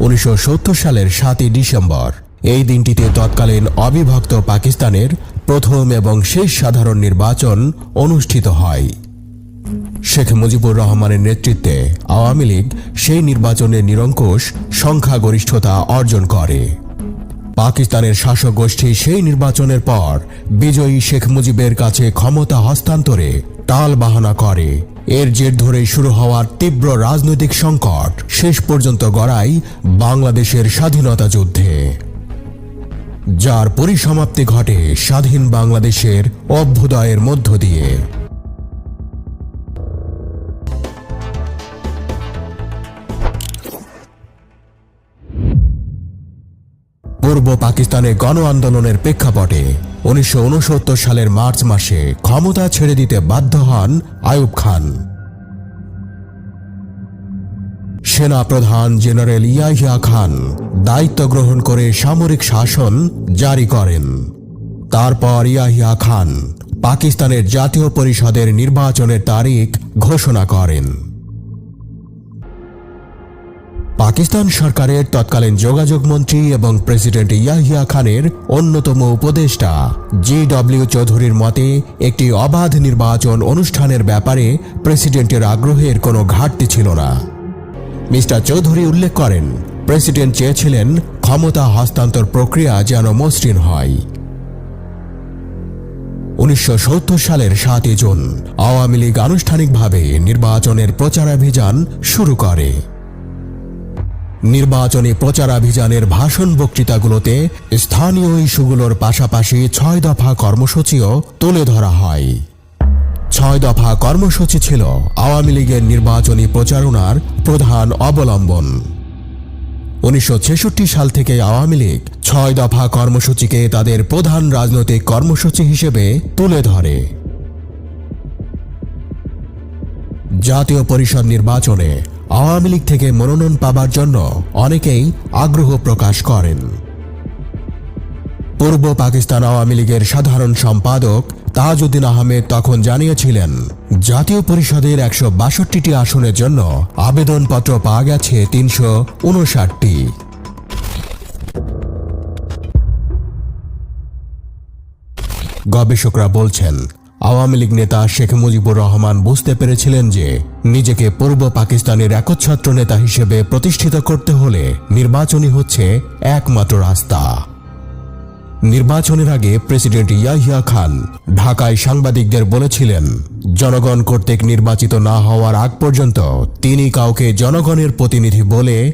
উনিশশো সত্তর সালের সাতই ডিসেম্বর। এই দিনটিতে তৎকালীন অবিভক্ত পাকিস্তানের প্রথম এবং শেষ সাধারণ নির্বাচন অনুষ্ঠিত হয়। শেখ মুজিবুর রহমানের নেতৃত্বে আওয়ামী লীগ সেই নির্বাচনে নিরঙ্কুশ সংখ্যাগরিষ্ঠতা অর্জন করে। পাকিস্তানের শাসক গোষ্ঠী সেই নির্বাচনের পর বিজয়ী শেখ মুজিবের কাছে ক্ষমতা হস্তান্তরে টাল বাহানা করে। এর জের ধরে শুরু হওয়ার তীব্র রাজনৈতিক সংকট শেষ পর্যন্ত গড়াই বাংলাদেশের স্বাধীনতা যুদ্ধে। যার পরিসমাপ্তি ঘটে স্বাধীন বাংলাদেশের অভ্যুদয়ের মধ্য দিয়ে। পূর্ব পাকিস্তানে গণ আন্দোলনের প্রেক্ষাপটে উনিশশো সালের মার্চ মাসে ক্ষমতা ছেড়ে দিতে বাধ্য হন আয়ুব খান। সেনা প্রধান জেনারেল ইয়াহিয়া খান দায়িত্ব গ্রহণ করে সামরিক শাসন জারি করেন। তারপর ইয়াহিয়া খান পাকিস্তানের জাতীয় পরিষদের নির্বাচনের তারিখ ঘোষণা করেন। পাকিস্তান সরকারের তৎকালীন যোগাযোগ মন্ত্রী এবং প্রেসিডেন্ট ইয়াহিয়া খানের অন্যতম উপদেষ্টা। জি ডব্লিউ চৌধুরীর মতে, একটি অবাধ নির্বাচন অনুষ্ঠানের ব্যাপারে প্রেসিডেন্টের আগ্রহের কোনো ঘাটতি ছিল না। মিস্টার চৌধুরী উল্লেখ করেন, প্রেসিডেন্ট চেয়েছিলেন ক্ষমতা হস্তান্তর প্রক্রিয়া যেন মসৃণ হয়। উনিশশো সত্তর সালের সাতই জুন আওয়ামী লীগ আনুষ্ঠানিকভাবে নির্বাচনের প্রচারাভিযান শুরু করে। নির্বাচনী প্রচারাভিযানের ভাষণ বক্তৃতাগুলোতে স্থানীয় ইস্যুগুলোর পাশাপাশি ছয় দফা কর্মসূচিও তুলে ধরা হয়। ছয় দফা কর্মসূচি ছিল আওয়ামী লীগের নির্বাচনী প্রচারণার প্রধান অবলম্বন। উনিশশো ছেষট্টি সাল থেকে আওয়ামী লীগ ছয় দফা কর্মসূচিকে তাদের প্রধান রাজনৈতিক কর্মসূচি হিসেবে তুলে ধরে। জাতীয় পরিষদ নির্বাচনে আওয়ামী লীগ থেকে মনোনয়ন পাবার জন্য অনেকেই আগ্রহ প্রকাশ করেন। পূর্ব পাকিস্তান আওয়ামী লীগের সাধারণ সম্পাদক তাজউদ্দিন আহমেদ তখন জানিয়েছিলেন, জাতীয় পরিষদের একশো বাষট্টিটি আসনের জন্য আবেদনপত্র পাওয়া গেছে তিনশো উনষাটটি। গবেষকরা বলছেন আওয়ামী লীগ নেতা শেখ মুজিবুর রহমান বুঝতে পেরেছিলেন যে নিজেকে পূর্ব পাকিস্তানের একচ্ছত্র নেতা হিসেবে প্রতিষ্ঠিত করতে হলে নির্বাচনই হচ্ছে একমাত্র রাস্তা। নির্বাচনের আগে প্রেসিডেন্ট ইয়াহিয়া খান ঢাকায় সাংবাদিকদের বলেছিলেন, জনগণ কর্তৃক নির্বাচিত না হওয়ার আগ পর্যন্ত তিনি কাউকে জনগণের প্রতিনিধি বলে